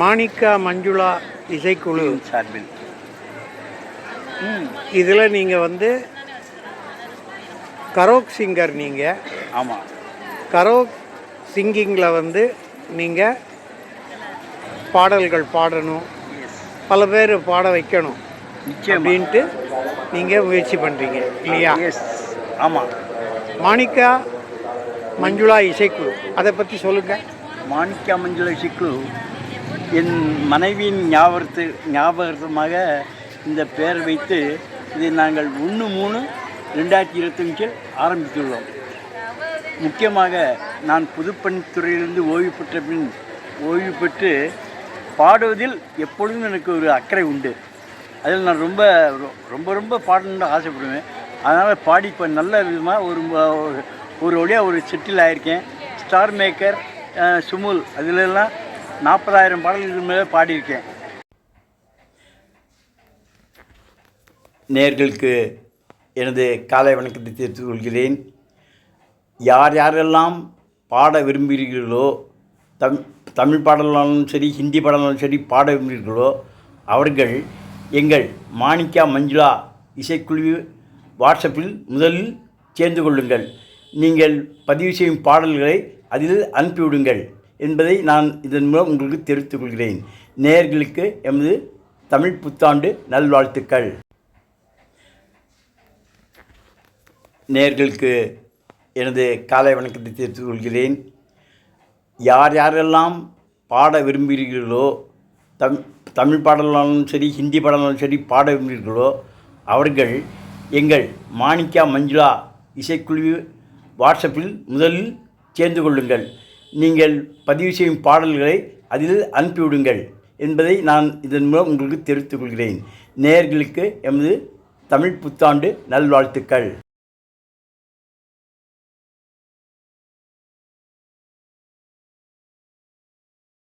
மாணிக்கா மஞ்சுளா இசைக்குழு. சார்பில். இதில் நீங்கள் வந்து கரோக் சிங்கர் நீங்கள் ஆமாம் கரோக் சிங்கிங்கில் வந்து நீங்கள் பாடல்கள் பாடணும். பல பேர் பாட வைக்கணும். அப்படின்ட்டு நீங்கள் முயற்சி பண்ணுறீங்க இல்லையா? ஆமாம் மாணிக்கா மஞ்சுளா இசைக்குழு. அதை பற்றி சொல்லுங்கள் மாணிக்கா மஞ்சள் சிக்குழு என் மனைவியின் ஞாபகத்து ஞாபகமாக இந்த பெயர் வைத்து இதை நாங்கள் ஒன்று மூணு ரெண்டாயிரத்தி இருபத்தஞ்சில் ஆரம்பித்துள்ளோம். முக்கியமாக நான் பொதுப்பணித்துறையிலிருந்து ஓய்வு பெற்ற பின் ஓய்வு பெற்று பாடுவதில் எப்பொழுதும் எனக்கு ஒரு அக்கறை உண்டு. அதில் நான் ரொம்ப ரொம்ப ரொம்ப பாடணுன்னு ஆசைப்படுவேன். அதனால் பாடி இப்போ நல்ல விதமாக ஒரு ஒரு வழியாக ஒரு செட்டில் ஆகியிருக்கேன் ஸ்டார் மேக்கர் சுமுல் அதிலெல்லாம் நாற்பதாயிரம் பாடல்கள் மேலே பாடியிருக்கேன். நேர்களுக்கு எனது காலை வணக்கத்தை தெரிவித்துக் கொள்கிறேன். யார் யாரெல்லாம் பாட விரும்புகிறீர்களோ தம் தமிழ் பாடலாலும் சரி ஹிந்தி பாடலாலும் சரி பாட விரும்புகிறீர்களோ அவர்கள் எங்கள் மாணிக்கா மஞ்சுளா இசைக்குழு வாட்ஸ்அப்பில் முதலில் சேர்ந்து கொள்ளுங்கள். நீங்கள் பதிவு செய்யும் பாடல்களை அதில் அனுப்பிவிடுங்கள். என்பதை நான் இதன் மூலம் உங்களுக்கு தெரிவித்துக் கொள்கிறேன். நேர்களுக்கு எமது தமிழ் புத்தாண்டு நல்வாழ்த்துக்கள். நேர்களுக்கு எனது காலை வணக்கத்தை தெரிவித்துக் கொள்கிறேன். யார் யாரெல்லாம் பாட விரும்புகிறீர்களோ தம் தமிழ் பாடலாலும் சரி ஹிந்தி பாடலாலும் சரி பாட விரும்புகிறீர்களோ அவர்கள் எங்கள் மாணிக்கா மஞ்சுளா இசைக்குழு வாட்ஸ்அப்பில் முதலில் சேர்ந்து கொள்ளுங்கள். நீங்கள் பதிவு செய்யும் பாடல்களை அதில் அனுப்பிவிடுங்கள் என்பதை நான் இதன் மூலம் உங்களுக்கு தெரிவித்துக் கொள்கிறேன். நேயர்களுக்கு எமது தமிழ் புத்தாண்டு நல்வாழ்த்துக்கள்.